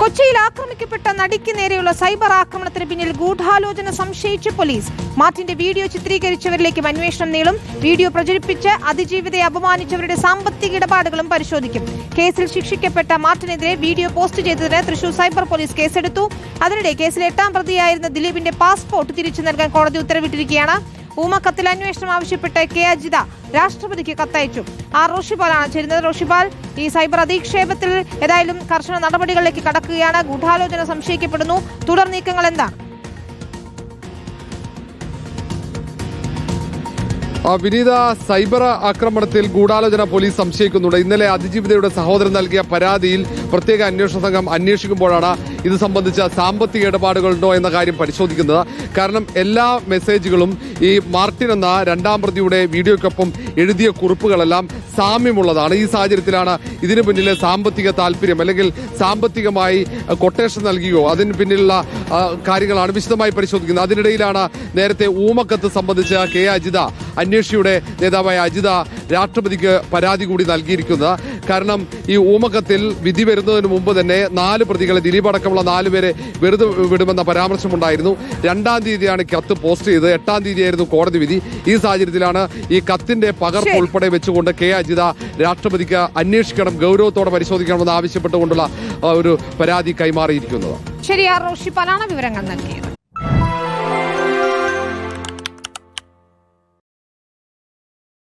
കൊച്ചിയിൽ ആക്രമിക്കപ്പെട്ട നടിക്ക് നേരെയുള്ള സൈബർ ആക്രമണത്തിന് പിന്നിൽ ഗൂഢാലോചന സംശയിച്ച് പോലീസ്. മാർട്ടിന്റെ വീഡിയോ ചിത്രീകരിച്ചവരിലേക്കും അന്വേഷണം നീളും. വീഡിയോ പ്രചരിപ്പിച്ച് അതിജീവിതയെ അപമാനിച്ചവരുടെ സാമ്പത്തിക ഇടപാടുകളും പരിശോധിക്കും. കേസിൽ ശിക്ഷിക്കപ്പെട്ട മാർട്ടിനെതിരെ വീഡിയോ പോസ്റ്റ് ചെയ്തതിന് തൃശൂർ സൈബർ പോലീസ് കേസെടുത്തു. അതിനിടെ കേസിലെ എട്ടാം പ്രതിയായിരുന്ന ദിലീപിന്റെ പാസ്പോർട്ട് തിരിച്ചു നൽകാൻ കോടതി ഉത്തരവിട്ടിരിക്കുകയാണ്. ഊമക്കത്തിൽ അന്വേഷണം ആവശ്യപ്പെട്ട് കെ. അജിത രാഷ്ട്രപതിക്ക് കത്തയച്ചു. ആർ റോഷിപാലാണ് ചേരുന്നത്. റോഷിപാൽ ഈ സൈബർ അധിക്ഷേപത്തിൽ ഏതായാലും കർശന നടപടികളിലേക്ക് കടക്കുകയാണ്. ഗൂഢാലോചന സംശയിക്കപ്പെടുന്നു. തുടർ നീക്കങ്ങൾ എന്താണ്? വിനീത സൈബർ ആക്രമണത്തിൽ ഗൂഢാലോചന പോലീസ് സംശയിക്കുന്നുണ്ട്. ഇന്നലെ അതിജീവിതയുടെ സഹോദരൻ നൽകിയ പരാതിയിൽ പ്രത്യേക അന്വേഷണ സംഘം അന്വേഷിക്കുമ്പോഴാണ് ഇത് സംബന്ധിച്ച സാമ്പത്തിക ഇടപാടുകളുണ്ടോ എന്ന കാര്യം പരിശോധിക്കുന്നത്. കാരണം എല്ലാ മെസ്സേജുകളും ഈ മാർട്ടിൻ എന്ന രണ്ടാം പ്രതിയുടെ വീഡിയോയ്ക്കൊപ്പം എഴുതിയ കുറിപ്പുകളെല്ലാം സാമ്യമുള്ളതാണ്. ഈ സാഹചര്യത്തിലാണ് ഇതിനു പിന്നിലെ സാമ്പത്തിക താല്പര്യം അല്ലെങ്കിൽ സാമ്പത്തികമായി കൊട്ടേഷൻ നൽകിയോ അതിന് പിന്നിലുള്ള കാര്യങ്ങളാണ് വിശദമായി പരിശോധിക്കുന്നത്. അതിനിടയിലാണ് നേരത്തെ ഊമക്കത്ത് സംബന്ധിച്ച കെ അജിത അന്വേഷിയുടെ നേതാവായ അജിത രാഷ്ട്രപതിക്ക് പരാതി കൂടി നൽകിയിരിക്കുന്നത് കാരണം ഈ ഊമക്കത്തിൽ വിധി വരുന്നതിന് മുമ്പ് തന്നെ നാല് പ്രതികളെ ദിലീപ് അടക്കമുള്ള നാലുപേരെ വെറുതെ വിടുമെന്ന പരാമർശമുണ്ടായിരുന്നു. രണ്ടാം തീയതിയാണ് കത്ത് പോസ്റ്റ് ചെയ്തത്. എട്ടാം തീയതിയായിരുന്നു കോടതി വിധി. ഈ സാഹചര്യത്തിലാണ് ഈ കത്തിന്റെ പകർപ്പ് ഉൾപ്പെടെ വെച്ചുകൊണ്ട് കെ അജിത രാഷ്ട്രപതിക്ക് അന്വേഷിക്കണം ഗൗരവത്തോടെ പരിശോധിക്കണമെന്ന് ആവശ്യപ്പെട്ടുകൊണ്ടുള്ള ഒരു പരാതി കൈമാറിയിരിക്കുന്നത്. ശരി ആർ റോഷിപാലാണ് വിവരങ്ങൾ നൽകിയത്.